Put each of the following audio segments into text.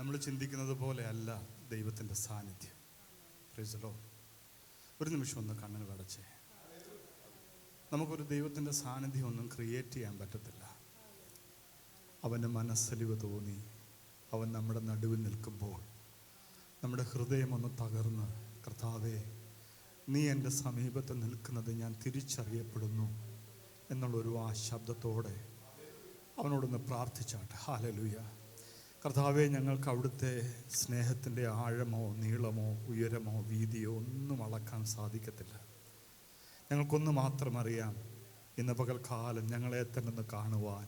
നമ്മൾ ചിന്തിക്കുന്നത് പോലെ അല്ല ദൈവത്തിന്റെ സാന്നിധ്യം. പ്രൈസലോ ഒരു നിമിഷം ഒന്ന് കണ്ണുകൾ അടച്ചേ. നമുക്കൊരു ദൈവത്തിന്റെ സാന്നിധ്യം ഒന്നും ക്രിയേറ്റ് ചെയ്യാൻ പറ്റത്തില്ല. അവന്റെ മനസ്സലിവ് തോന്നി. അവൻ നമ്മുടെ നടുവിൽ നിൽക്കുമ്പോൾ നമ്മുടെ ഹൃദയം ഒന്ന് തകർന്ന് കർത്താവേ നീ എന്റെ സമീപത്ത് നിൽക്കുന്നത് ഞാൻ തിരിച്ചറിയപ്പെടുന്നു എന്നുള്ളൊരു ആ ശബ്ദത്തോടെ അവനോടൊന്ന് പ്രാർത്ഥിച്ചാട്ടെ. ഹാലലുയ കർത്താവെ ഞങ്ങൾക്ക് അവിടുത്തെ സ്നേഹത്തിന്റെ ആഴമോ നീളമോ ഉയരമോ വീതിയോ ഒന്നും അളക്കാൻ സാധിക്കത്തില്ല. ഞങ്ങൾക്കൊന്ന് മാത്രം അറിയാം ഇന്ന് പകൽക്കാലം ഞങ്ങളെ തന്നെ ഒന്ന് കാണുവാൻ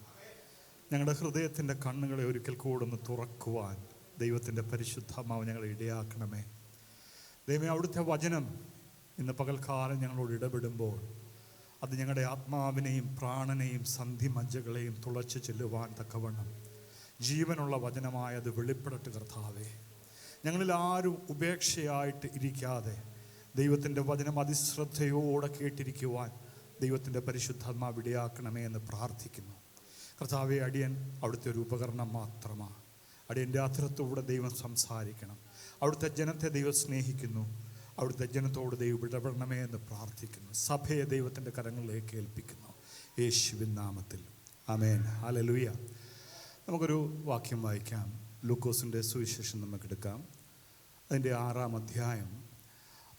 ഞങ്ങളുടെ ഹൃദയത്തിന്റെ കണ്ണുകളെ ഒരിക്കൽ കൂടെ ഒന്ന് തുറക്കുവാൻ ദൈവത്തിന്റെ പരിശുദ്ധമാവ് ഞങ്ങളെ ഇടയാക്കണമേ. ദൈവമേ അവിടുത്തെ വചനം ഇന്ന് പകൽക്കാലം ഞങ്ങളോട് ഇടപെടുമ്പോൾ അത് ഞങ്ങളുടെ ആത്മാവിനെയും പ്രാണനെയും സന്ധി മജ്ജകളെയും തുളച്ചു ചെല്ലുവാൻ തക്കവണ്ണം ജീവനുള്ള വചനമായത് വെളിപ്പെടട്ട് കർത്താവേ. ഞങ്ങളിൽ ആരും ഉപേക്ഷയായിട്ട് ഇരിക്കാതെ ദൈവത്തിന്റെ വചനം അതിശ്രദ്ധയോടെ കേട്ടിരിക്കുവാൻ ദൈവത്തിന്റെ പരിശുദ്ധാത്മാവ് വിടയാക്കണമേ എന്ന് പ്രാർത്ഥിക്കുന്നു. കർത്താവെ അടിയൻ അവിടുത്തെ ഒരു ഉപകരണം മാത്രമാണ് അടിയന്റെ അധരത്തോടെ ദൈവം സംസാരിക്കണം. അവിടുത്തെ ജനത്തെ ദൈവം സ്നേഹിക്കുന്നു. അവിടുത്തെ ജനത്തോട് ദൈവം ഇടപെടണമേ എന്ന് പ്രാർത്ഥിക്കുന്നു. സഭയെ ദൈവത്തിന്റെ കരങ്ങളിലേക്ക് ഏൽപ്പിക്കുന്നു. യേശുവിൻ നാമത്തിൽ. അമേൻ ഹല്ലേലൂയ. നമുക്കൊരു വാക്യം വായിക്കാം. ലൂക്കോസിന്റെ സുവിശേഷം നമുക്കെടുക്കാം അതിന്റെ ആറാം അധ്യായം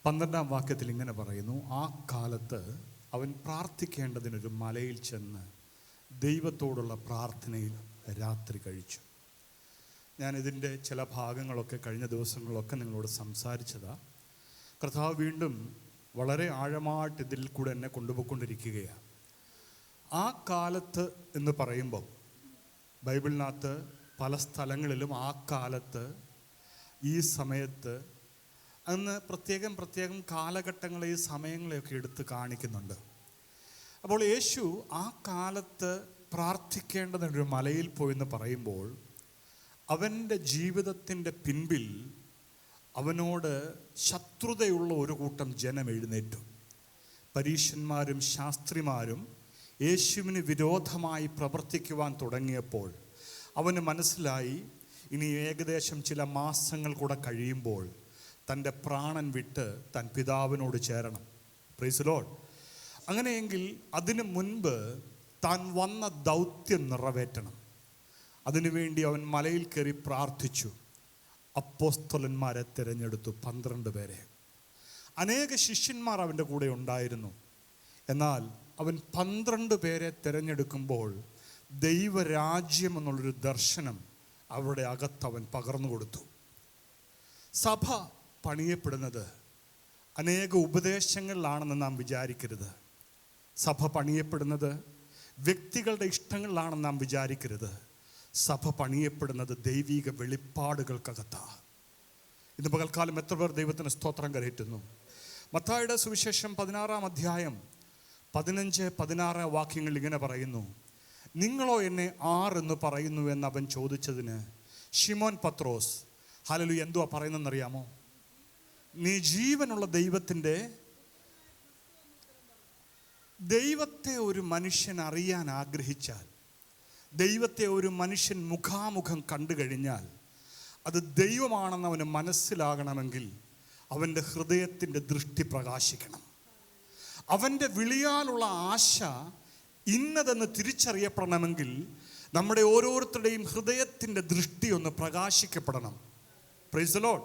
പന്ത്രണ്ടാം വാക്യത്തിൽ ഇങ്ങനെ പറയുന്നു ആ കാലത്ത് അവൻ പ്രാർത്ഥിക്കേണ്ടതിനൊരു മലയിൽ ചെന്ന് ദൈവത്തോടുള്ള പ്രാർത്ഥനയിൽ രാത്രി കഴിച്ചു. ഞാൻ ഇതിന്റെ ചില ഭാഗങ്ങളൊക്കെ കഴിഞ്ഞ ദിവസങ്ങളൊക്കെ നിങ്ങളോട് സംസാരിച്ചതാ. കർത്താവ് വീണ്ടും വളരെ ആഴമായിട്ട് ഇതിൽ കൂടെ എന്നെ കൊണ്ടുപോയിക്കൊണ്ടിരിക്കുകയാണ് ആ കാലത്ത് എന്ന് പറയുമ്പോൾ ബൈബിളിനകത്ത് പല സ്ഥലങ്ങളിലും ആ കാലത്ത് ഈ സമയത്ത് അന്ന് പ്രത്യേകം പ്രത്യേകം കാലഘട്ടങ്ങളെ ഈ സമയങ്ങളെയൊക്കെ എടുത്ത് കാണിക്കുന്നുണ്ട്. അപ്പോൾ യേശു ആ കാലത്ത് പ്രാർത്ഥിക്കേണ്ടതൊരു മലയിൽ പോയെന്ന് പറയുമ്പോൾ അവന്റെ ജീവിതത്തിന്റെ പിൻപിൽ അവനോട് ശത്രുതയുള്ള ഒരു കൂട്ടം ജനം എഴുന്നേറ്റു. പരീശന്മാരും ശാസ്ത്രിമാരും യേശുവിന് വിരോധമായി പ്രവർത്തിക്കുവാൻ തുടങ്ങിയപ്പോൾ അവന് മനസ്സിലായി ഇനി ഏകദേശം ചില മാസങ്ങൾ കൂടെ കഴിയുമ്പോൾ തന്റെ പ്രാണൻ വിട്ട് തൻ പിതാവിനോട് ചേരണം. പ്രൈസലോഡ് അങ്ങനെയെങ്കിൽ അതിനു മുൻപ് താൻ വന്ന ദൗത്യം നിറവേറ്റണം. അതിനുവേണ്ടി അവൻ മലയിൽ കയറി പ്രാർത്ഥിച്ചു. അപ്പോസ്തലന്മാരെ തിരഞ്ഞെടുത്തു പന്ത്രണ്ട് പേരെ. അനേക ശിഷ്യന്മാർ അവന്റെ കൂടെ ഉണ്ടായിരുന്നു. എന്നാൽ അവൻ പന്ത്രണ്ട് പേരെ തിരഞ്ഞെടുക്കുമ്പോൾ ദൈവരാജ്യം എന്നുള്ളൊരു ദർശനം അവരുടെ അവൻ പകർന്നു കൊടുത്തു. സഭ പണിയപ്പെടുന്നത് അനേക ഉപദേശങ്ങളിലാണെന്ന് നാം വിചാരിക്കരുത്. സഭ പണിയപ്പെടുന്നത് വ്യക്തികളുടെ ഇഷ്ടങ്ങളിലാണെന്ന് നാം വിചാരിക്കരുത്. സഭ പണിയപ്പെടുന്നത് ദൈവിക വെളിപ്പാടുകൾക്കകത്താണ് ഇന്ന് പകൽക്കാലം എത്ര പേർ ദൈവത്തിന് സ്തോത്രം കരയറ്റുന്നു? മത്തായുടെ സുവിശേഷം പതിനാറാം അധ്യായം പതിനഞ്ച് പതിനാറ് വാക്യങ്ങൾ ഇങ്ങനെ പറയുന്നു. നിങ്ങളോ എന്നെ ആർ എന്ന് പറയുന്നു എന്ന് അവൻ ചോദിച്ചതിന് ഷിമോൻ പത്രോസ് ഹലലു എന്തുവാ പറയുന്നതെന്നറിയാമോ? നീ ജീവനുള്ള ദൈവത്തിന്റെ ദൈവത്തെ ഒരു മനുഷ്യൻ അറിയാൻ ആഗ്രഹിച്ചാൽ ദൈവത്തെ ഒരു മനുഷ്യൻ മുഖാമുഖം കണ്ടു കഴിഞ്ഞാൽ അത് ദൈവമാണെന്ന് അവന് മനസ്സിലാകണമെങ്കിൽ അവന്റെ ഹൃദയത്തിന്റെ ദൃഷ്ടി പ്രകാശിക്കണം. അവന്റെ വിളിയാലുള്ള ആശ ഇന്നതെന്ന് തിരിച്ചറിയപ്പെടണമെങ്കിൽ നമ്മുടെ ഓരോരുത്തരുടെയും ഹൃദയത്തിന്റെ ദൃഷ്ടി ഒന്ന് പ്രകാശിക്കപ്പെടണം. പ്രൈസലോൺ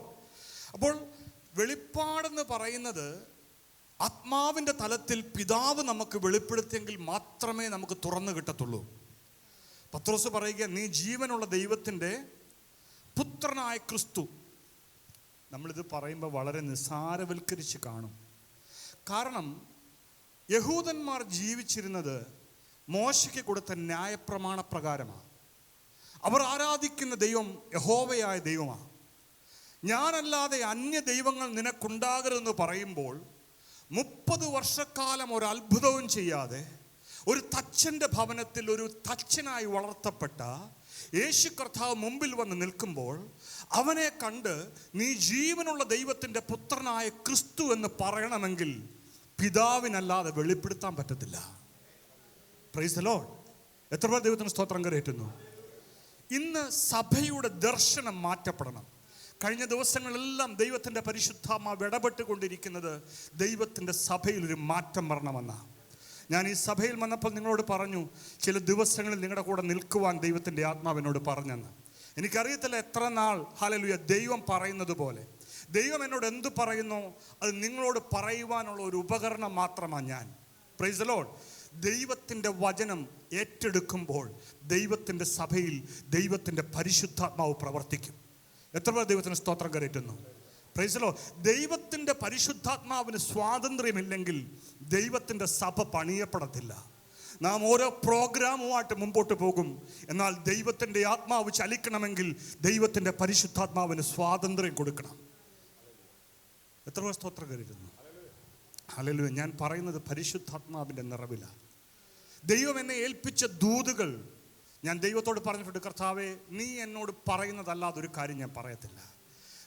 അപ്പോൾ വെളിപ്പാടെന്ന് പറയുന്നത് ആത്മാവിന്റെ തലത്തിൽ പിതാവ് നമുക്ക് വെളിപ്പെടുത്തിയെങ്കിൽ മാത്രമേ നമുക്ക് തുറന്നു കിട്ടത്തുള്ളൂ. പത്രോസ് പറയുക നീ ജീവനുള്ള ദൈവത്തിന്റെ പുത്രനായ ക്രിസ്തു. നമ്മളിത് പറയുമ്പോൾ വളരെ നിസ്സാരവൽക്കരിച്ച് കാണും. കാരണം യഹൂദന്മാർ ജീവിച്ചിരുന്നത് മോശയ്ക്ക് കൊടുത്ത ന്യായപ്രമാണ പ്രകാരമാണ്. അവർ ആരാധിക്കുന്ന ദൈവം യഹോവയായ ദൈവമാണ്. ഞാനല്ലാതെ അന്യ ദൈവങ്ങൾ നിനക്കുണ്ടാകരുതെന്ന് പറയുമ്പോൾ മുപ്പത് വർഷക്കാലം ഒരു അത്ഭുതവും ചെയ്യാതെ ഒരു തച്ചന്റെ ഭവനത്തിൽ ഒരു തച്ചനായി വളർത്തപ്പെട്ട യേശു കർത്താവ് മുമ്പിൽ വന്ന് നിൽക്കുമ്പോൾ അവനെ കണ്ട് നീ ജീവനുള്ള ദൈവത്തിന്റെ പുത്രനായ ക്രിസ്തു എന്ന് പറയണമെങ്കിൽ പിതാവിനല്ലാതെ വെളിപ്പെടുത്താൻ പറ്റത്തില്ല. പ്രൈസ് ലോൺ എത്ര പേർ ദൈവത്തിന് സ്തോത്രം കയറ്റുന്നു ഇന്ന് സഭയുടെ ദർശനം മാറ്റപ്പെടണം. കഴിഞ്ഞ ദിവസങ്ങളെല്ലാം ദൈവത്തിന്റെ പരിശുദ്ധാത്മാവ് ഇടപെട്ടുകൊണ്ടിരിക്കുന്നത് ദൈവത്തിന്റെ സഭയിൽ ഒരു മാറ്റം വരണമെന്നാണ് ഞാൻ ഈ സഭയിൽ വന്നപ്പോൾ നിങ്ങളോട് പറഞ്ഞു ചില ദിവസങ്ങളിൽ നിങ്ങളുടെ കൂടെ നിൽക്കുവാൻ ദൈവത്തിന്റെ ആത്മാവിനോട് പറഞ്ഞെന്ന്. എനിക്കറിയത്തില്ല എത്ര നാൾ ഹാലലുയ ദൈവം പറയുന്നത് പോലെ. ദൈവം എന്നോട് എന്ത് പറയുന്നു? അത് നിങ്ങളോട് പറയുവാനുള്ള ഒരു ഉപകരണം മാത്രമാണ് ഞാൻ. പ്രൈസ് ലോഡ് ദൈവത്തിന്റെ വചനം ഏറ്റെടുക്കുമ്പോൾ ദൈവത്തിന്റെ സഭയിൽ ദൈവത്തിന്റെ പരിശുദ്ധാത്മാവ് പ്രവർത്തിക്കും. എത്ര പേർ ദൈവത്തിന് സ്തോത്രം കരയറ്റുന്നു? പ്രൈസലോ ദൈവത്തിന്റെ പരിശുദ്ധാത്മാവിന് സ്വാതന്ത്ര്യമില്ലെങ്കിൽ ദൈവത്തിന്റെ സഭ പണിയപ്പെടത്തില്ല. നാം ഓരോ പ്രോഗ്രാമുമായിട്ട് മുമ്പോട്ട് പോകും. എന്നാൽ ദൈവത്തിന്റെ ആത്മാവ് ചലിക്കണമെങ്കിൽ ദൈവത്തിന്റെ പരിശുദ്ധാത്മാവിന് സ്വാതന്ത്ര്യം കൊടുക്കണം. എത്ര പേർ സ്തോത്രം കരുതുന്നു? ഹലലു ഞാൻ പറയുന്നത് പരിശുദ്ധാത്മാവിന്റെ നിറവിലാണ്. ദൈവം എന്നെ ഏൽപ്പിച്ച ദൂതുകൾ ഞാൻ ദൈവത്തോട് പറഞ്ഞിട്ടുണ്ട് കർത്താവെ നീ എന്നോട് പറയുന്നതല്ലാതെ ഒരു കാര്യം ഞാൻ പറയത്തില്ല.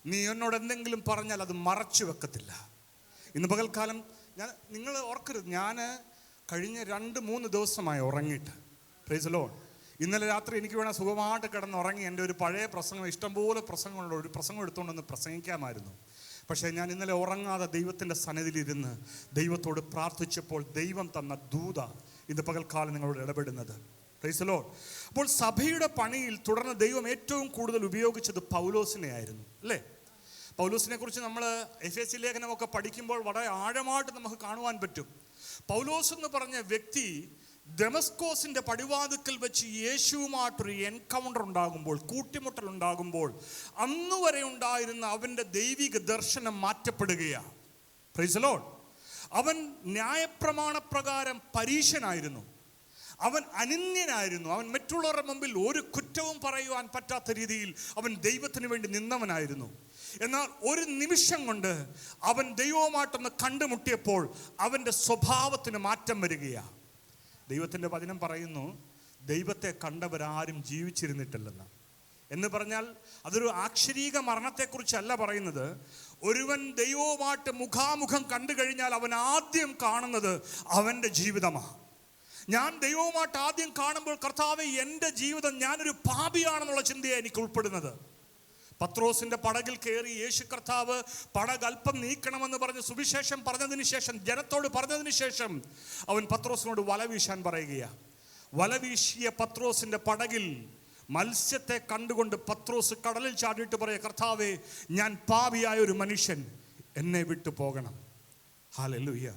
നീ എന്നോട് എന്തെങ്കിലും പറഞ്ഞാൽ അത് മറച്ചു വെക്കത്തില്ല. ഇന്ന് പകൽക്കാലം ഞാൻ നിങ്ങൾ ഓർക്കരുത് ഞാൻ കഴിഞ്ഞ രണ്ട് മൂന്ന് ദിവസമായി ഉറങ്ങിയിട്ട്. പ്രൈസ് ലോൺ ഇന്നലെ രാത്രി എനിക്ക് വേണം സുഖമായിട്ട് കിടന്ന് ഉറങ്ങി എന്റെ ഒരു പഴയ പ്രസംഗം ഇഷ്ടംപോലെ പ്രസംഗമുള്ള ഒരു പ്രസംഗം എടുത്തുകൊണ്ടൊന്ന് പ്രസംഗിക്കാമായിരുന്നു. പക്ഷേ ഞാൻ ഇന്നലെ ഉറങ്ങാതെ ദൈവത്തിന്റെ സന്നിധിയിലിരുന്ന് ദൈവത്തോട് പ്രാർത്ഥിച്ചപ്പോൾ ദൈവം തന്ന ദൂത ഇന്ന് പകൽക്കാലം നിങ്ങളോട് ഇടപെടുന്നത്. പ്രൈസലോ അപ്പോൾ സഭയുടെ പണിയിൽ തുടർന്ന് ദൈവം ഏറ്റവും കൂടുതൽ ഉപയോഗിച്ചത് പൗലോസിനെ ആയിരുന്നു അല്ലേ? പൗലോസിനെ കുറിച്ച് നമ്മൾ എഫ് എസ് സി ലേഖനമൊക്കെ പഠിക്കുമ്പോൾ വളരെ ആഴമായിട്ട് നമുക്ക് കാണുവാൻ പറ്റും. പൗലോസ് എന്ന് പറഞ്ഞ വ്യക്തി ഡെമസ്കോസിന്റെ പടിവാതുക്കൽ വെച്ച് യേശുവുമായിട്ടൊരു എൻകൗണ്ടർ ഉണ്ടാകുമ്പോൾ കൂട്ടിമുട്ടൽ ഉണ്ടാകുമ്പോൾ അന്ന് വരെ ഉണ്ടായിരുന്ന അവന്റെ ദൈവിക ദർശനം മാറ്റപ്പെടുകയാണ് പ്രൈസലോൺ അവൻ ന്യായപ്രമാണ പ്രകാരം പരീക്ഷനായിരുന്നു അവൻ അനിന്യനായിരുന്നു. അവൻ മറ്റുള്ളവരുടെ മുമ്പിൽ ഒരു കുറ്റവും പറയുവാൻ പറ്റാത്ത രീതിയിൽ അവൻ ദൈവത്തിന് വേണ്ടി നിന്നവനായിരുന്നു. എന്നാൽ ഒരു നിമിഷം കൊണ്ട് അവൻ ദൈവവുമായിട്ടൊന്ന് കണ്ടുമുട്ടിയപ്പോൾ അവന്റെ സ്വഭാവത്തിന് മാറ്റം വരികയാണ് ദൈവത്തിന്റെ വചനം പറയുന്നു ദൈവത്തെ കണ്ടവരാരും ജീവിച്ചിരുന്നിട്ടില്ലെന്ന്. എന്ന് പറഞ്ഞാൽ അതൊരു ആക്ഷരീക മരണത്തെക്കുറിച്ചല്ല പറയുന്നത്. ഒരുവൻ ദൈവവുമായിട്ട് മുഖാമുഖം കണ്ടു കഴിഞ്ഞാൽ അവൻ ആദ്യം കാണുന്നത് അവന്റെ ജീവിതമാണ്. ഞാൻ ദൈവവുമായിട്ട് ആദ്യം കാണുമ്പോൾ കർത്താവ് എന്റെ ജീവിതം ഞാനൊരു പാപിയാണെന്നുള്ള ചിന്തയാണ് എനിക്ക് ഉൾപ്പെടുന്നത്. പത്രോസിന്റെ പടകിൽ കയറി യേശു കർത്താവ് പടക് അല്പം നീക്കണമെന്ന് പറഞ്ഞ് സുവിശേഷം പറഞ്ഞതിന് ശേഷം ജനത്തോട് പറഞ്ഞതിന് ശേഷം അവൻ പത്രോസിനോട് വല വീശാൻ പറയുകയാണ് വല വീശിയ പത്രോസിന്റെ പടകിൽ മത്സ്യത്തെ കണ്ടുകൊണ്ട് പത്രോസ് കടലിൽ ചാടിയിട്ട് പറയുക കർത്താവെ ഞാൻ പാവിയായ ഒരു മനുഷ്യൻ എന്നെ വിട്ടു പോകണം. ഹാലലുയ്യ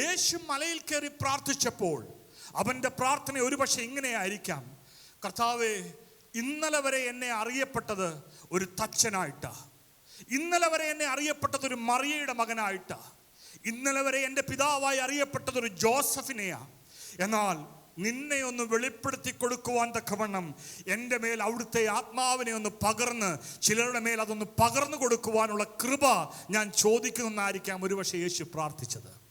യേശു മലയിൽ കയറി പ്രാർത്ഥിച്ചപ്പോൾ അവന്റെ പ്രാർത്ഥന ഒരുപക്ഷെ ഇങ്ങനെയായിരിക്കാം. കർത്താവെ ഇന്നലെ വരെ എന്നെ അറിയപ്പെട്ടത് ഒരു തച്ചനായിട്ടാ. ഇന്നലെ വരെ എന്നെ അറിയപ്പെട്ടത് ഒരു മറിയയുടെ മകനായിട്ടാ. ഇന്നലെ വരെ എന്റെ പിതാവായി അറിയപ്പെട്ടത് ഒരു ജോസഫിനെയാ. എന്നാൽ നിന്നെ ഒന്ന് വെളിപ്പെടുത്തി കൊടുക്കുവാൻ തക്കവണ്ണം എന്റെ മേൽ അവിടുത്തെ ആത്മാവിനെ ഒന്ന് പകർന്ന് ചിലരുടെ മേൽ അതൊന്ന് പകർന്നു കൊടുക്കുവാനുള്ള കൃപ ഞാൻ ചോദിക്കുന്നതായിരിക്കാം ഒരുപക്ഷെ യേശു പ്രാർത്ഥിച്ചത്.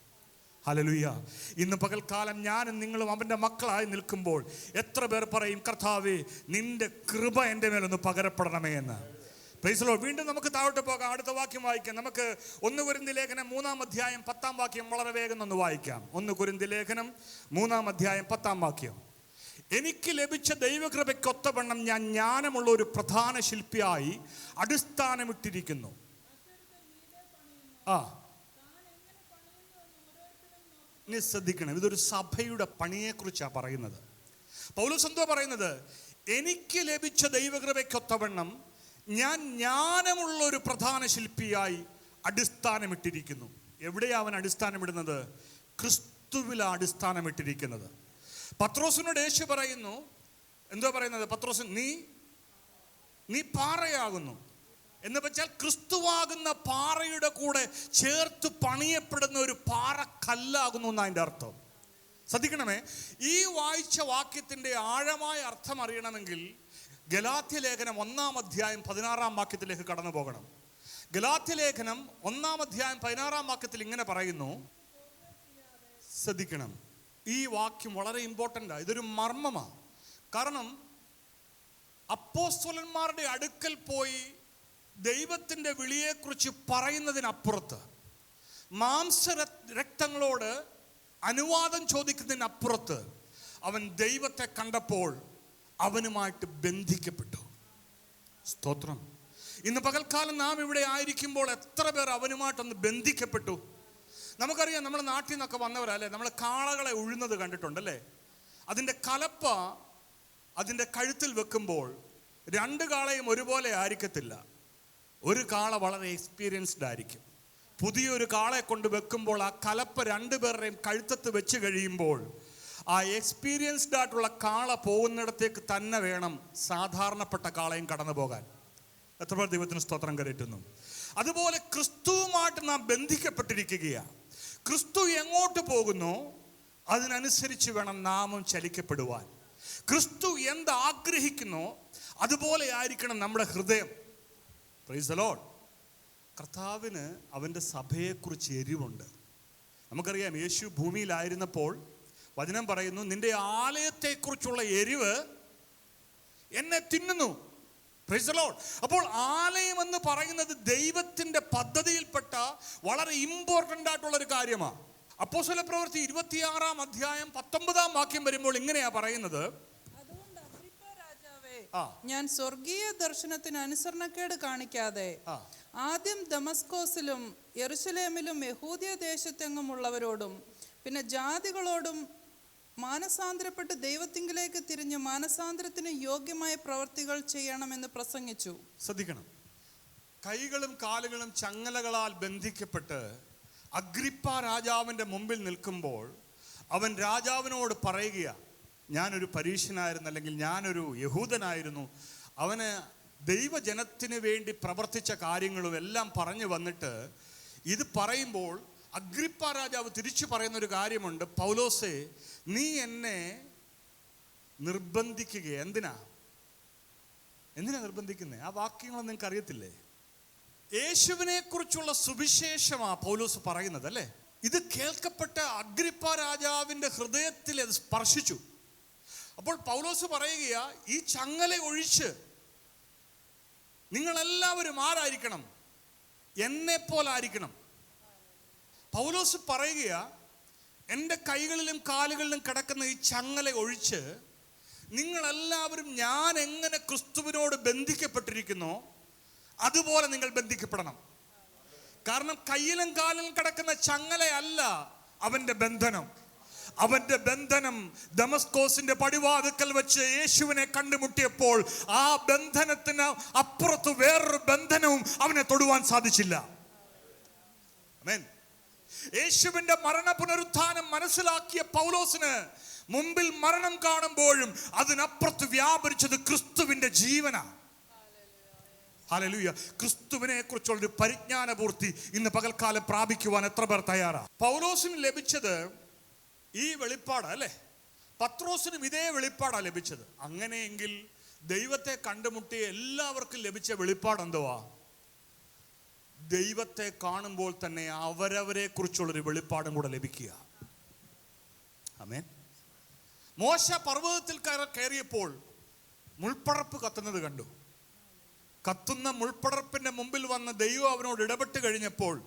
ഹലലുയ്യ ഇന്ന് പകൽക്കാലം ഞാനും നിങ്ങളും അവന്റെ മക്കളായി നിൽക്കുമ്പോൾ എത്ര പേർ പറയും കർത്താവേ നിന്റെ കൃപ എന്റെ മേലൊന്ന് പകരപ്പെടണമേ എന്ന്. പ്രൈസലോ വീണ്ടും നമുക്ക് താഴോട്ട് പോകാം. അടുത്ത വാക്യം വായിക്കാം. നമുക്ക് ഒന്ന് കുരുന്തി ലേഖനം മൂന്നാം അധ്യായം പത്താം വാക്യം വളരെ വേഗം ഒന്ന് വായിക്കാം. ഒന്ന് കുരുന്തി ലേഖനം മൂന്നാം അധ്യായം പത്താം വാക്യം. എനിക്ക് ലഭിച്ച ദൈവകൃപയ്ക്കൊത്തവണ്ണം ഞാൻ ജ്ഞാനമുള്ള ഒരു പ്രധാന ശില്പിയായി അടിസ്ഥാനമിട്ടിരിക്കുന്നു. ആ. ഇനി ശ്രദ്ധിക്കണം. ഇതൊരു സഭയുടെ പണിയെക്കുറിച്ചാണ് പറയുന്നത്. പൗലോസ് എന്തോ പറയുന്നത്? എനിക്ക് ലഭിച്ച ദൈവകൃപയ്ക്കൊത്തവണ്ണം ഞാൻ ജ്ഞാനമുള്ള ഒരു പ്രധാന ശില്പിയായി അടിസ്ഥാനമിട്ടിരിക്കുന്നു. എവിടെയാണ് അവൻ അടിസ്ഥാനമിടുന്നത്? ക്രിസ്തുവിലാണ് അടിസ്ഥാനമിട്ടിരിക്കുന്നത്. പത്രോസിനോട് യേശു പറയുന്നു എന്തോ പറയുന്നത്? പത്രോസ് നീ നീ പാറയാകുന്നു. എന്ന് വെച്ചാൽ ക്രിസ്തുവാകുന്ന പാറയുടെ കൂടെ ചേർത്ത് പണിയപ്പെടുന്ന ഒരു പാറ കല്ലാകുന്നു എന്ന് അതിന്റെ അർത്ഥം. ശ്രദ്ധിക്കണമേ ഈ വായിച്ച വാക്യത്തിന്റെ ആഴമായ അർത്ഥം അറിയണമെങ്കിൽ ഗലാത്യ ലേഖനം ഒന്നാം അധ്യായം പതിനാറാം വാക്യത്തിലേക്ക് കടന്നു പോകണം. ഗലാത്യ ലേഖനം ഒന്നാം അധ്യായം പതിനാറാം വാക്യത്തിൽ ഇങ്ങനെ പറയുന്നു ശ്രദ്ധിക്കണം ഈ വാക്യം വളരെ ഇമ്പോർട്ടന്റാണ് ഇതൊരു മർമ്മമാണ് കാരണം അപ്പോസ്വലന്മാരുടെ അടുക്കൽ പോയി ദൈവത്തിന്റെ വിളിയെക്കുറിച്ച് പറയുന്നതിനപ്പുറത്ത് മാംസ രക്- രക്തങ്ങളോട് അനുവാദം ചോദിക്കുന്നതിനപ്പുറത്ത് അവൻ ദൈവത്തെ കണ്ടപ്പോൾ അവനുമായിട്ട് ബന്ധിക്കപ്പെട്ടു. സ്തോത്രം. ഇന്ന് പകൽക്കാലം നാം ഇവിടെ ആയിരിക്കുമ്പോൾ എത്ര പേർ അവനുമായിട്ടൊന്ന് ബന്ധിക്കപ്പെട്ടു. നമുക്കറിയാം നമ്മൾ നാട്ടിൽ നിന്നൊക്കെ വന്നവരല്ലേ? നമ്മൾ കാളകളെ ഉഴുന്നത് കണ്ടിട്ടുണ്ടല്ലേ? അതിന്റെ കലപ്പ അതിന്റെ കഴുത്തിൽ വെക്കുമ്പോൾ രണ്ട് കാളയും ഒരുപോലെ ആയിരിക്കത്തില്ല. ഒരു കാള വളരെ എക്സ്പീരിയൻസ്ഡ് ആയിരിക്കും. പുതിയൊരു കാളെ കൊണ്ട് വെക്കുമ്പോൾ ആ കലപ്പ രണ്ടുപേരുടെയും കഴുത്തത്ത് വെച്ച് കഴിയുമ്പോൾ ആ എക്സ്പീരിയൻസ്ഡ് ആയിട്ടുള്ള കാള പോകുന്നിടത്തേക്ക് തന്നെ വേണം സാധാരണപ്പെട്ട കാളയും കടന്നു പോകാൻ. എത്ര പേർ ദൈവത്തിന് സ്തോത്രം കരയറ്റുന്നു? അതുപോലെ ക്രിസ്തുവുമായിട്ട് നാം ബന്ധിക്കപ്പെട്ടിരിക്കുകയാണ്. ക്രിസ്തു എങ്ങോട്ട് പോകുന്നു? അതിനനുസരിച്ച് വേണം നാമം ചലിക്കപ്പെടുവാൻ. ക്രിസ്തു എന്ത് ആഗ്രഹിക്കുന്നോ? അതുപോലെ ആയിരിക്കണം നമ്മുടെ ഹൃദയം. പ്രൈസ് ലോഡ് കർത്താവിന് അവന്റെ സഭയെക്കുറിച്ച് എരിവുണ്ട്. നമുക്കറിയാം യേശു ഭൂമിയിലായിരുന്നപ്പോൾ വചനം പറയുന്നു നിന്റെ ആലയത്തെക്കുറിച്ചുള്ള എരിവ് എന്നെ തിന്നുന്നു. Lord. അപ്പോൾ ആലയം എന്ന് പറയുന്നത് ദൈവത്തിന്റെ പദ്ധതിയിൽപ്പെട്ട വളരെ ഇമ്പോർട്ടന്റ് ആയിട്ടുള്ള ഒരു കാര്യമാണ് അപ്പോസല പ്രവൃത്തി ഇരുപത്തിയാറാം അധ്യായം പത്തൊമ്പതാം വാക്യം വരുമ്പോൾ ഇങ്ങനെയാണ് പറയുന്നത് അതുകൊണ്ട് അഗ്രിപ്പാ രാജാവേ, ആ. ഞാൻ സ്വർഗീയ ദർശനത്തിന് അനുസരണക്കേട് കാണിക്കാതെ ആദ്യം ദമസ്കോസിലും എറുസലേമിലും യഹൂദിയ ദേശത്തെങ്ങുമുള്ളവരോടും പിന്നെ ജാതികളോടും മാനസാന്തരപ്പെട്ട് ദൈവത്തിങ്കിലേക്ക് തിരിഞ്ഞ് മാനസാന്തരത്തിന് യോഗ്യമായ പ്രവർത്തികൾ ചെയ്യണമെന്ന് പ്രസംഗിച്ചു. ശ്രദ്ധിക്കണം. കൈകളും കാലുകളും ചങ്ങലകളാൽ ബന്ധിക്കപ്പെട്ട് അഗ്രിപ്പ രാജാവിന്റെ മുമ്പിൽ നിൽക്കുമ്പോൾ അവൻ രാജാവിനോട് പറയുക ഞാനൊരു പരീക്ഷനായിരുന്നു അല്ലെങ്കിൽ ഞാനൊരു യഹൂദനായിരുന്നു അവന് ദൈവജനത്തിന് വേണ്ടി പ്രവർത്തിച്ച കാര്യങ്ങളും എല്ലാം പറഞ്ഞു വന്നിട്ട് ഇത് പറയുമ്പോൾ അഗ്രിപ്പ രാജാവ് തിരിച്ചു പറയുന്ന ഒരു കാര്യമുണ്ട്. പൗലോസെ നീ എന്നെ നിർബന്ധിക്കുക. എന്തിനാ? എന്തിനാ നിർബന്ധിക്കുന്നത് ആ വാക്യങ്ങളൊന്നും നിങ്ങൾക്ക് അറിയത്തില്ലേ? യേശുവിനെക്കുറിച്ചുള്ള കുറിച്ചുള്ള സുവിശേഷമാ പൗലോസ് പറയുന്നത് അല്ലേ? ഇത് കേൾക്കപ്പെട്ട അഗ്രിപ്പ രാജാവിന്റെ ഹൃദയത്തിൽ അത് സ്പർശിച്ചു. അപ്പോൾ പൗലോസ് പറയുകയാ ഈ ചങ്ങല ഒഴിച്ച് നിങ്ങളെല്ലാവരും ആരായിരിക്കണം? എന്നെ പോലായിരിക്കണം പൗലോസ് പറയുകയാ എന്റെ കൈകളിലും കാലുകളിലും കിടക്കുന്ന ഈ ചങ്ങല ഒഴിച്ച് നിങ്ങളെല്ലാവരും ഞാൻ എങ്ങനെ ക്രിസ്തുവിനോട് ബന്ധിക്കപ്പെട്ടിരിക്കുന്നു അതുപോലെ നിങ്ങൾ ബന്ധിക്കപ്പെടണം. കാരണം കയ്യിലും കാലിലും കിടക്കുന്ന ചങ്ങലയല്ല അവന്റെ ബന്ധനം. അവന്റെ ബന്ധനം ദമസ്കോസിന്റെ പടിവാതുക്കൽ വെച്ച് യേശുവിനെ കണ്ടുമുട്ടിയപ്പോൾ ആ ബന്ധനത്തിന് അപ്പുറത്ത് വേറൊരു ബന്ധനവും അവനെ തൊടുവാൻ സാധിച്ചില്ല. യേശുവിന്റെ മരണ പുനരുത്ഥാനം മനസ്സിലാക്കിയ പൗലോസിന് മുമ്പിൽ മരണം കാണുമ്പോഴും അതിനപ്പുറത്ത് വ്യാപരിച്ചത് ക്രിസ്തുവിന്റെ ജീവനാണ് ഹലലൂയ ക്രിസ്തുവിനെ കുറിച്ചുള്ള ഒരു പരിജ്ഞാനപൂർത്തി ഇന്ന് പകൽക്കാലം പ്രാപിക്കുവാൻ എത്ര പേർ തയ്യാറാണ് പൗലോസിന് ലഭിച്ചത് ഈ വെളിപ്പാട് അല്ലേ? പത്രോസിനും ഇതേ വെളിപ്പാടാണ് ലഭിച്ചത്. അങ്ങനെയെങ്കിൽ ദൈവത്തെ കണ്ടുമുട്ടിയ എല്ലാവർക്കും ലഭിച്ച വെളിപ്പാട് എന്തുവാ ദൈവത്തെ കാണുമ്പോൾ തന്നെ അവരവരെ കുറിച്ചുള്ളൊരു വെളിപ്പാടും കൂടെ ലഭിക്കുക. ആമേൻ. മോശ പർവതത്തിൽ കയറ- കയറിയപ്പോൾ മുൾപ്പടർപ്പ് കത്തുന്നത് കണ്ടു. കത്തുന്ന മുൾപ്പടർപ്പിന്റെ മുമ്പിൽ വന്ന ദൈവം അവനോട് ഇടപെട്ട് കഴിഞ്ഞപ്പോൾ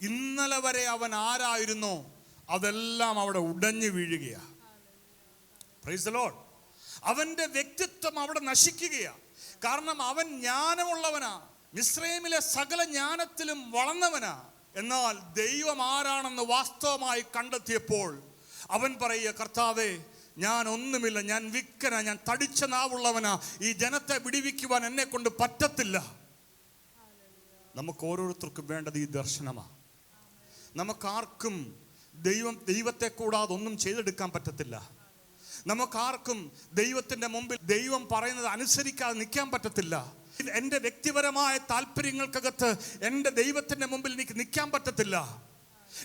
ഇന്നലെ വരെ അവൻ ആരായിരുന്നോ? അതെല്ലാം അവിടെ ഉടഞ്ഞു വീഴുകയാണ്. Praise the Lord. അവന്റെ വ്യക്തിത്വം അവിടെ നശിക്കുകയാണ്. കാരണം അവൻ ജ്ഞാനമുള്ളവനാ മിശ്രൈമിലെ സകല ജ്ഞാനത്തിലും വളർന്നവനാ എന്നാൽ ദൈവം ആരാണെന്ന് വാസ്തവമായി കണ്ടെത്തിയപ്പോൾ അവൻ പറയുക കർത്താവേ ഞാൻ ഒന്നുമില്ല. ഞാൻ വിക്കന. ഞാൻ തടിച്ച നാവുള്ളവനാ. ഈ ജനത്തെ വിടിവിക്കുവാൻ എന്നെ കൊണ്ട് പറ്റത്തില്ല. നമുക്ക് ഓരോരുത്തർക്കും വേണ്ടത് ഈ ദർശനമാണ് നമുക്കാർക്കും ദൈവം ദൈവത്തെ കൂടാതെ ഒന്നും ചെയ്തെടുക്കാൻ പറ്റത്തില്ല. നമുക്കാർക്കും ദൈവത്തിന്റെ മുമ്പിൽ ദൈവം പറയുന്നത് അനുസരിക്കാതെ നിൽക്കാൻ പറ്റത്തില്ല. എന്റെ വ്യക്തിപരമായ താല്പര്യങ്ങൾക്കകത്ത് എന്റെ ദൈവത്തിന്റെ മുമ്പിൽ എനിക്ക് നിൽക്കാൻ പറ്റത്തില്ല.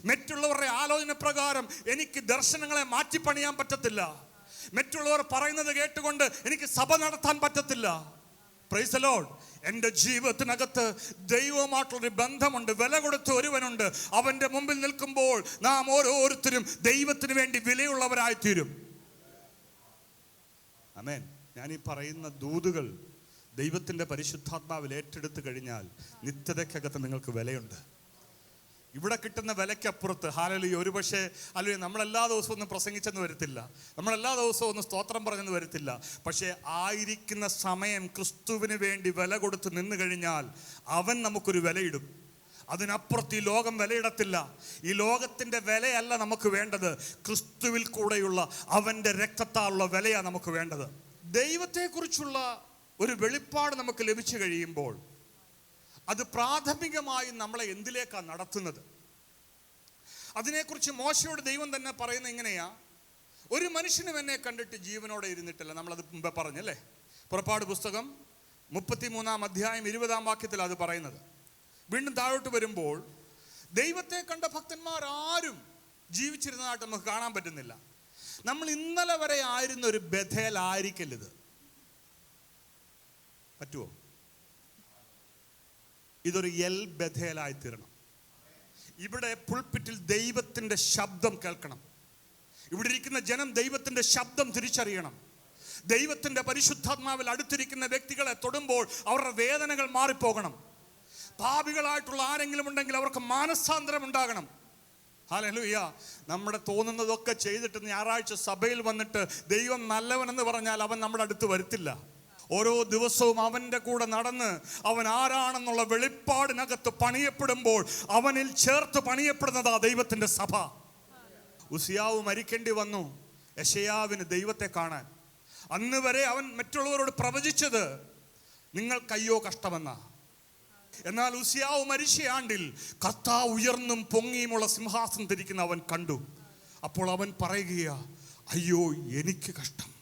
മറ്റുള്ളവരുടെ ആലോചന പ്രകാരം എനിക്ക് ദർശനങ്ങളെ മാറ്റിപ്പണിയാൻ പറ്റത്തില്ല. മറ്റുള്ളവർ പറയുന്നത് കേട്ടുകൊണ്ട് എനിക്ക് സഭ നടത്താൻ പറ്റത്തില്ല. പ്രൈസ് ലോഡ് എന്റെ ജീവിതത്തിനകത്ത് ദൈവമായിട്ടുള്ളൊരു ബന്ധമുണ്ട് വില കൊടുത്ത ഒരുവനുണ്ട്. അവന്റെ മുമ്പിൽ നിൽക്കുമ്പോൾ നാം ഓരോരുത്തരും ദൈവത്തിന് വേണ്ടി വിലയുള്ളവരായിത്തീരും. അമേൻ ഞാൻ ഈ പറയുന്ന ദൂതുകൾ ദൈവത്തിന്റെ പരിശുദ്ധാത്മാവിൽ ഏറ്റെടുത്ത് കഴിഞ്ഞാൽ നിത്യതയ്ക്കകത്ത് നിങ്ങൾക്ക് വിലയുണ്ട്. ഇവിടെ കിട്ടുന്ന വിലയ്ക്കപ്പുറത്ത് ഹാലലി ഒരു പക്ഷേ അല്ലെങ്കിൽ നമ്മളെല്ലാ ദിവസവും ഒന്നും പ്രസംഗിച്ചെന്ന് വരത്തില്ല. നമ്മളെല്ലാ ദിവസവും ഒന്നും സ്തോത്രം പറഞ്ഞെന്ന് വരത്തില്ല. പക്ഷേ ആയിരിക്കുന്ന സമയം ക്രിസ്തുവിന് വേണ്ടി വില കൊടുത്ത് നിന്ന് കഴിഞ്ഞാൽ അവൻ നമുക്കൊരു വിലയിടും. അതിനപ്പുറത്ത് ഈ ലോകം വിലയിടത്തില്ല. ഈ ലോകത്തിന്റെ വിലയല്ല നമുക്ക് വേണ്ടത്. ക്രിസ്തുവിൽ കൂടെയുള്ള അവന്റെ രക്തത്താലുള്ള വിലയാണ് നമുക്ക് വേണ്ടത്. ദൈവത്തെക്കുറിച്ചുള്ള ഒരു വെളിപ്പാട് നമുക്ക് ലഭിച്ചു കഴിയുമ്പോൾ അത് പ്രാഥമികമായി നമ്മളെ എന്തിലേക്കാണ് നടത്തുന്നത്? അതിനെക്കുറിച്ച് മോശയോട് ദൈവം തന്നെ പറയുന്നത് എങ്ങനെയാ ഒരു മനുഷ്യനും എന്നെ കണ്ടിട്ട് ജീവനോടെ ഇരുന്നിട്ടില്ല. നമ്മളത് മുമ്പേ പറഞ്ഞല്ലേ? പുറപ്പാട് പുസ്തകം മുപ്പത്തിമൂന്നാം അധ്യായം ഇരുപതാം വാക്യത്തിൽ അത് പറയുന്നത്. വീണ്ടും താഴോട്ട് വരുമ്പോൾ ദൈവത്തെ കണ്ട ഭക്തന്മാർ ആരും ജീവിച്ചിരുന്നതായിട്ട് നമുക്ക് കാണാൻ പറ്റുന്നില്ല. നമ്മൾ ഇന്നലെ വരെ ആയിരുന്ന ഒരു ബഥേലായിരിക്കല്ലിത് പറ്റുമോ ഇതൊരു എൽ ബഥേലായി തീരണം ഇവിടെ പുൾപ്പിറ്റിൽ ദൈവത്തിന്റെ ശബ്ദം കേൾക്കണം. ഇവിടെ ഇരിക്കുന്ന ജനം ദൈവത്തിന്റെ ശബ്ദം തിരിച്ചറിയണം. ദൈവത്തിന്റെ പരിശുദ്ധാത്മാവിൽ അടുത്തിരിക്കുന്ന വ്യക്തികളെ തൊടുമ്പോൾ അവരുടെ വേദനകൾ മാറിപ്പോകണം. പാപികളായിട്ടുള്ള ആരെങ്കിലും ഉണ്ടെങ്കിൽ അവർക്ക് മാനസാന്തരം ഉണ്ടാകണം. ഹലോയ്യ നമ്മുടെ തോന്നുന്നതൊക്കെ ചെയ്തിട്ട് ഞായറാഴ്ച സഭയിൽ വന്നിട്ട് ദൈവം നല്ലവനെന്ന് പറഞ്ഞാൽ അവൻ നമ്മുടെ അടുത്ത് വരുത്തില്ല. ഓരോ ദിവസവും അവന്റെ കൂടെ നടന്ന് അവൻ ആരാണെന്നുള്ള വെളിപ്പാടിനകത്ത് പണിയപ്പെടുമ്പോൾ അവനിൽ ചേർത്ത് പണിയപ്പെടുന്നതാ ദൈവത്തിന്റെ സഭ. ഉസിയാവ് മരിക്കേണ്ടി വന്നു. യശയാവിന് ദൈവത്തെ കാണാൻ. അന്ന് വരെ അവൻ മറ്റുള്ളവരോട് പ്രവചിച്ചത് നിങ്ങൾ കയ്യോ കഷ്ടമെന്ന. എന്നാൽ ഉസിയാവ് മരിച്ച ആണ്ടിൽ കത്ത ഉയർന്നും പൊങ്ങിയുമുള്ള സിംഹാസനം ധരിക്കുന്ന അവൻ കണ്ടു. അപ്പോൾ അവൻ പറയുകയാ അയ്യോ എനിക്ക് കഷ്ടം.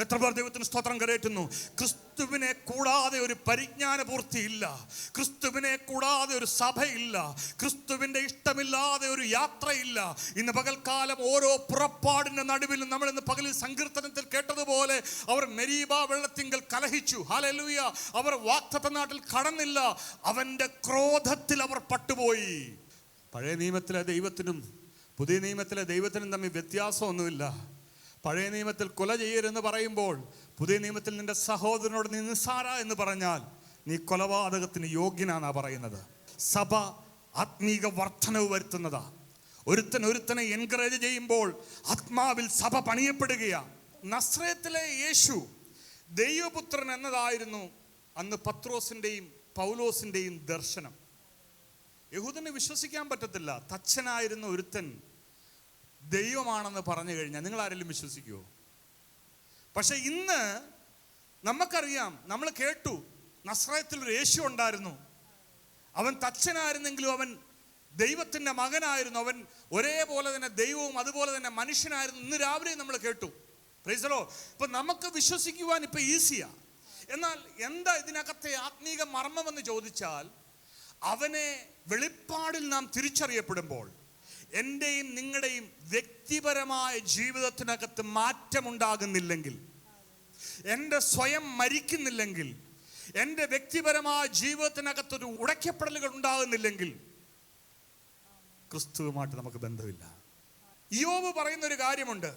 എത്ര പേർ ദൈവത്തിന് സ്തോത്രം കരയറ്റുന്നു? ക്രിസ്തുവിനെ കൂടാതെ ഒരു പരിജ്ഞാന പൂർത്തിയില്ല ക്രിസ്തുവിനെ കൂടാതെ ഒരു സഭയില്ല. ക്രിസ്തുവിന്റെ ഇഷ്ടമില്ലാതെ ഒരു യാത്രയില്ല. ഇന്ന് പകൽക്കാലം ഓരോ പുറപ്പാടിന്റെ നടുവിലും നമ്മൾ ഇന്ന് പകലിൽ സങ്കീർത്തനത്തിൽ കേട്ടതുപോലെ അവർ മെരീബ വെള്ളത്തിങ്കൽ കലഹിച്ചു. ഹാലലൂയ അവർ വാക്തത്വ നാട്ടിൽ കടന്നില്ല. അവന്റെ ക്രോധത്തിൽ അവർ പട്ടുപോയി. പഴയ നിയമത്തിലെ ദൈവത്തിനും പുതിയ നിയമത്തിലെ ദൈവത്തിനും തമ്മിൽ വ്യത്യാസമൊന്നുമില്ല. പഴയ നിയമത്തിൽ കൊല ചെയ്യരുതെന്ന് പറയുമ്പോൾ പുതിയ നിയമത്തിൽ നിന്റെ സഹോദരനോട് നീ നിസ്സാര എന്ന് പറഞ്ഞാൽ നീ കൊലപാതകത്തിന് യോഗ്യനാണാ പറയുന്നത്. സഭ ആത്മീക വർധനവ് വരുത്തുന്നതാ. ഒരുത്തൻ ഒരുത്തനെ എൻകറേജ് ചെയ്യുമ്പോൾ ആത്മാവിൽ സഭ പണിയപ്പെടുകയാണ് നസ്രയത്തിലെ യേശു ദൈവപുത്രൻ എന്നതായിരുന്നു അന്ന് പത്രോസിന്റെയും പൗലോസിന്റെയും ദർശനം. യഹൂദന് വിശ്വസിക്കാൻ പറ്റത്തില്ല. തച്ചനായിരുന്ന ഒരുത്തൻ ദൈവമാണെന്ന് പറഞ്ഞു കഴിഞ്ഞാൽ നിങ്ങൾ ആരെങ്കിലും വിശ്വസിക്കുമോ പക്ഷെ ഇന്ന് നമുക്കറിയാം നമ്മൾ കേട്ടു നസ്രയത്തിൽ ഒരു യേശു ഉണ്ടായിരുന്നു. അവൻ തച്ചനായിരുന്നെങ്കിലും അവൻ ദൈവത്തിന്റെ മകനായിരുന്നു. അവൻ ഒരേപോലെ തന്നെ ദൈവവും അതുപോലെ തന്നെ മനുഷ്യനായിരുന്നു. ഇന്ന് രാവിലെ നമ്മൾ കേട്ടു. പ്രൈസലോ ഇപ്പൊ നമുക്ക് വിശ്വസിക്കുവാൻ ഇപ്പൊ ഈസിയാ. എന്നാൽ എന്താ ഇതിനകത്തെ ആത്മീക മർമ്മമെന്ന് ചോദിച്ചാൽ അവനെ വെളിപ്പാടിൽ നാം തിരിച്ചറിയപ്പെടുമ്പോൾ എന്റെയും നിങ്ങളുടെയും വ്യക്തിപരമായ ജീവിതത്തിനകത്ത് മാറ്റമുണ്ടാകുന്നില്ലെങ്കിൽ എന്റെ സ്വയം മരിക്കുന്നില്ലെങ്കിൽ എന്റെ വ്യക്തിപരമായ ജീവിതത്തിനകത്തൊരു ഉടയ്ക്കപ്പെടലുകൾ ഉണ്ടാകുന്നില്ലെങ്കിൽ ക്രിസ്തുവുമായിട്ട് നമുക്ക് ബന്ധമില്ല. യോബ് പറയുന്ന ഒരു കാര്യമുണ്ട്.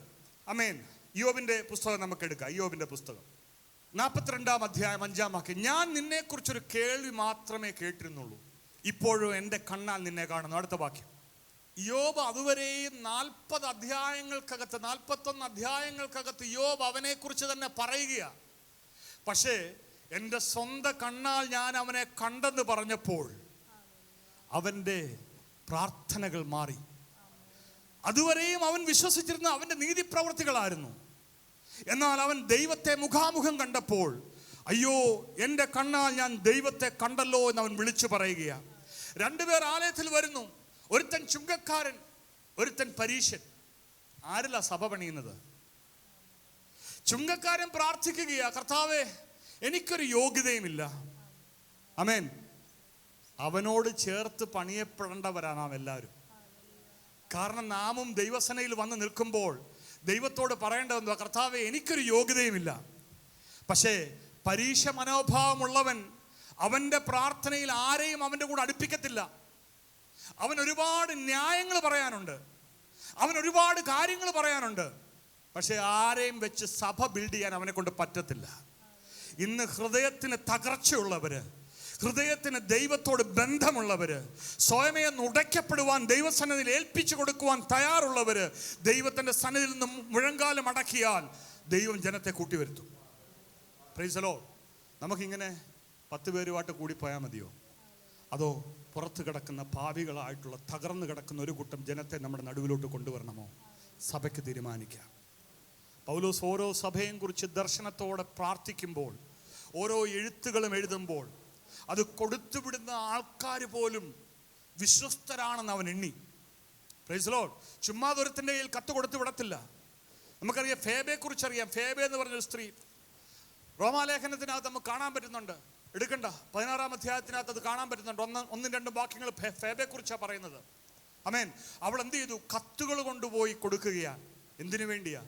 അമേൻ യോബിന്റെ പുസ്തകം നമുക്ക് എടുക്കാം. യോബിന്റെ പുസ്തകം. നാൽപ്പത്തിരണ്ടാം അധ്യായം അഞ്ചാം വാക്യം. ഞാൻ നിന്നെക്കുറിച്ചൊരു കേൾവി മാത്രമേ കേട്ടിരുന്നുള്ളൂ. ഇപ്പോഴും എന്റെ കണ്ണാൽ നിന്നെ കാണുന്നു. അടുത്ത വാക്യം. യോബ് അതുവരെയും നാൽപ്പത് അധ്യായങ്ങൾക്കകത്ത് നാൽപ്പത്തൊന്ന് അധ്യായങ്ങൾക്കകത്ത് യോബ് അവനെക്കുറിച്ച് തന്നെ പറയുകയാണ് പക്ഷേ എന്റെ സ്വന്തം കണ്ണാൽ ഞാൻ അവനെ കണ്ടെന്ന് പറഞ്ഞപ്പോൾ അവന്റെ പ്രാർത്ഥനകൾ മാറി. അതുവരെയും അവൻ വിശ്വസിച്ചിരുന്ന അവന്റെ നീതിപ്രവർത്തികളായിരുന്നു. എന്നാൽ അവൻ ദൈവത്തെ മുഖാമുഖം കണ്ടപ്പോൾ അയ്യോ എന്റെ കണ്ണാൽ ഞാൻ ദൈവത്തെ കണ്ടല്ലോ എന്ന് അവൻ വിളിച്ചു പറയുകയാണ് രണ്ടുപേർ ആലയത്തിൽ വരുന്നു. ഒരുത്തൻ ചുങ്കക്കാരൻ ഒരുത്തൻ പരീശൻ. ആരില്ല സഭ പണിയുന്നത്? ചുങ്കക്കാരൻ പ്രാർത്ഥിക്കുകയാ കർത്താവേ എനിക്കൊരു യോഗ്യതയുമില്ല. അമേൻ അവനോട് ചേർത്ത് പണിയപ്പെടേണ്ടവരാണ് നാം എല്ലാവരും. കാരണം നാമും ദൈവസനയിൽ വന്ന് നിൽക്കുമ്പോൾ ദൈവത്തോട് പറയേണ്ടതെന്തോ കർത്താവെ എനിക്കൊരു യോഗ്യതയുമില്ല. പക്ഷേ പരീക്ഷ മനോഭാവമുള്ളവൻ അവന്റെ പ്രാർത്ഥനയിൽ ആരെയും അവന്റെ കൂടെ അടുപ്പിക്കത്തില്ല. അവൻ ഒരുപാട് ന്യായങ്ങൾ പറയാനുണ്ട്. അവൻ ഒരുപാട് കാര്യങ്ങൾ പറയാനുണ്ട്. പക്ഷെ ആരെയും വെച്ച് സഭ ബിൽഡ് ചെയ്യാൻ അവനെ കൊണ്ട് പറ്റത്തില്ല. ഇന്ന് ഹൃദയത്തിന് തകർച്ചയുള്ളവര് ഹൃദയത്തിന് ദൈവത്തോട് ബന്ധമുള്ളവര് സ്വയമേ ഒന്ന് ഉടയ്ക്കപ്പെടുവാൻ ദൈവസന്നിധിയിൽ ഏൽപ്പിച്ചു കൊടുക്കുവാൻ തയ്യാറുള്ളവര് ദൈവത്തിന്റെ സന്നിധിയിൽ നിന്നും മുഴങ്കാലം അടക്കിയാൽ ദൈവം ജനത്തെ കൂട്ടി വരുത്തും പ്രൈസലോ നമുക്കിങ്ങനെ പത്ത് പേരുമായിട്ട് കൂടി പോയാൽ മതിയോ? അതോ പുറത്ത് കിടക്കുന്ന പാവികളായിട്ടുള്ള തകർന്നു കിടക്കുന്ന ഒരു കൂട്ടം ജനത്തെ നമ്മുടെ നടുവിലോട്ട് കൊണ്ടുവരണമോ? സഭയ്ക്ക് തീരുമാനിക്കാം പൗലോസ് ഓരോ സഭയെയും കുറിച്ച് ദർശനത്തോടെ പ്രാർത്ഥിക്കുമ്പോൾ ഓരോ എഴുത്തുകളും എഴുതുമ്പോൾ അത് കൊടുത്തുവിടുന്ന ആൾക്കാർ പോലും വിശ്വസ്തരാണെന്ന് അവൻ എണ്ണി. പ്രൈസ്ലോ ചുമ്മാതൊരുത്തിന്റെ കയ്യിൽ കത്ത് കൊടുത്തു വിടത്തില്ല. നമുക്കറിയാം ഫേബയെ കുറിച്ചറിയാം ഫേബ എന്ന് പറഞ്ഞൊരു സ്ത്രീ. റോമാലേഖനത്തിനകത്ത് നമുക്ക് കാണാൻ പറ്റുന്നുണ്ട്. എടുക്കണ്ട. പതിനാറാം അധ്യായത്തിനകത്ത് അത് കാണാൻ പറ്റുന്നുണ്ട്. ഒന്ന് ഒന്നും രണ്ടും വാക്യങ്ങൾ ഫേബയെ കുറിച്ചാണ് പറയുന്നത്. അമേൻ. അവൾ എന്ത് ചെയ്തു? കത്തുകൾ കൊണ്ടുപോയി കൊടുക്കുകയാണ്. എന്തിനു വേണ്ടിയാ?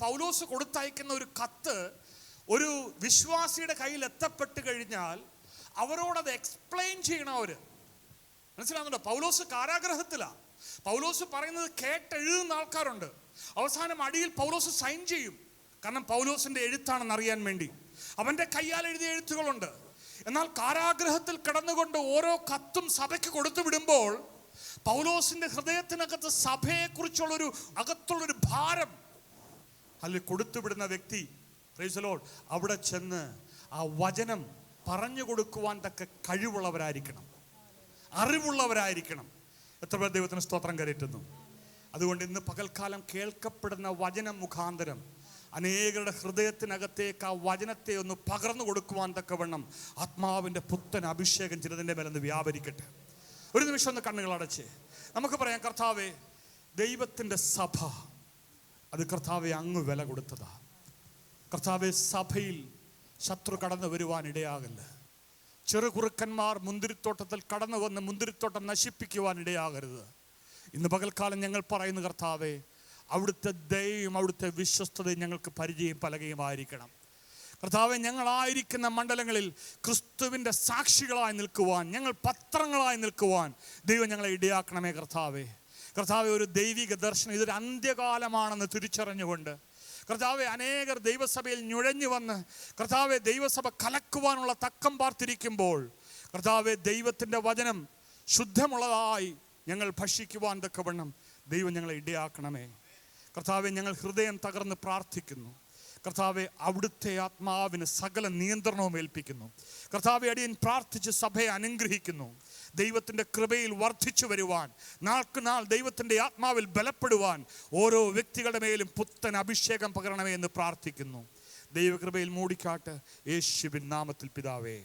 പൗലോസ് കൊടുത്തയക്കുന്ന ഒരു കത്ത് ഒരു വിശ്വാസിയുടെ കയ്യിൽ എത്തപ്പെട്ട് കഴിഞ്ഞാൽ അവരോടത് എക്സ്പ്ലെയിൻ ചെയ്യണം അവർ. മനസ്സിലാവുന്നുണ്ടോ? പൗലോസ് കാരാഗ്രഹത്തിലാണ് പൗലോസ് പറയുന്നത് കേട്ടെഴുതുന്ന ആൾക്കാരുണ്ട്. അവസാനം അടിയിൽ പൗലോസ് സൈൻ ചെയ്യും. കാരണം പൗലോസിന്റെ എഴുത്താണെന്ന് അറിയാൻ വേണ്ടി. അവന്റെ കയ്യാൽ എഴുതിയ എഴുത്തുകളുണ്ട്. എന്നാൽ കാരാഗ്രഹത്തിൽ കിടന്നുകൊണ്ട് ഓരോ കത്തും സഭയ്ക്ക് കൊടുത്തു വിടുമ്പോൾ പൗലോസിന്റെ ഹൃദയത്തിനകത്ത് സഭയെക്കുറിച്ചുള്ളൊരു അകത്തുള്ളൊരു ഭാരം അതിൽ കൊടുത്തുവിടുന്ന വ്യക്തി പ്രൈസലോൾ അവിടെ ചെന്ന് ആ വചനം പറഞ്ഞു കൊടുക്കുവാൻ തക്ക കഴിവുള്ളവരായിരിക്കണം. അറിവുള്ളവരായിരിക്കണം. എത്ര പേർ ദൈവത്തിന് സ്തോത്രം കയറ്റുന്നു അതുകൊണ്ട് ഇന്ന് പകൽക്കാലം കേൾക്കപ്പെടുന്ന വചനം മുഖാന്തരം അനേകരുടെ ഹൃദയത്തിനകത്തേക്ക് ആ വചനത്തെ ഒന്ന് പകർന്നു കൊടുക്കുവാൻ തക്കവണ്ണം ആത്മാവിന്റെ പുത്തൻ അഭിഷേകം ചിലതിന്റെ മേലൊന്ന് വ്യാപരിക്കട്ടെ. ഒരു നിമിഷം ഒന്ന് കണ്ണുകൾ അടച്ച്. നമുക്ക് പറയാം കർത്താവെ ദൈവത്തിന്റെ സഭ അത് കർത്താവെ അങ്ങ് വില കൊടുത്തതാ. കർത്താവെ സഭയിൽ ശത്രു കടന്നു വരുവാൻ ഇടയാകല്ല. ചെറുകുറുക്കന്മാർ മുന്തിരിത്തോട്ടത്തിൽ കടന്നു വന്ന് മുന്തിരിത്തോട്ടം നശിപ്പിക്കുവാൻ ഇടയാകരുത്. ഇന്ന് പകൽക്കാലം ഞങ്ങൾ പറയുന്ന കർത്താവെ അവിടുത്തെ ദയയും അവിടുത്തെ വിശ്വസ്തതയും ഞങ്ങൾക്ക് പരിചയം പലകയുമായിരിക്കണം. കർത്താവ് ഞങ്ങളായിരിക്കുന്ന മണ്ഡലങ്ങളിൽ ക്രിസ്തുവിന്റെ സാക്ഷികളായി നിൽക്കുവാൻ ഞങ്ങൾ പത്രങ്ങളായി നിൽക്കുവാൻ ദൈവം ഞങ്ങളെ ഇടയാക്കണമേ കർത്താവേ. കർത്താവെ ഒരു ദൈവിക ദർശനം ഇതൊരു അന്ത്യകാലമാണെന്ന് തിരിച്ചറിഞ്ഞുകൊണ്ട് കർത്താവെ അനേകർ ദൈവസഭയിൽ നുഴഞ്ഞു വന്ന് കർത്താവെ ദൈവസഭ കലക്കുവാനുള്ള തക്കം പാർത്തിരിക്കുമ്പോൾ കർത്താവെ ദൈവത്തിന്റെ വചനം ശുദ്ധമുള്ളതായി ഞങ്ങൾ ഭക്ഷിക്കുവാൻ തക്കവണ്ണം ദൈവം ഞങ്ങളെ ഇടയാക്കണമേ. കർത്താവെ ഞങ്ങൾ ഹൃദയം തകർന്ന് പ്രാർത്ഥിക്കുന്നു. കർത്താവെ അവിടുത്തെ ആത്മാവിന് സകല നിയന്ത്രണവും ഏൽപ്പിക്കുന്നു. കർത്താവെ അടിയൻ പ്രാർത്ഥിച്ച് സഭയെ അനുഗ്രഹിക്കുന്നു. ദൈവത്തിന്റെ കൃപയിൽ വർദ്ധിച്ചു വരുവാൻ നാൾക്ക് നാൾ ദൈവത്തിന്റെ ആത്മാവിൽ ബലപ്പെടുവാൻ ഓരോ വ്യക്തികളുടെ മേലും പുത്തൻ അഭിഷേകം പകരണമേ എന്ന് പ്രാർത്ഥിക്കുന്നു. ദൈവകൃപയിൽ മൂടിക്കാട്ട് യേശുവിൻ നാമത്തിൽ പിതാവേ.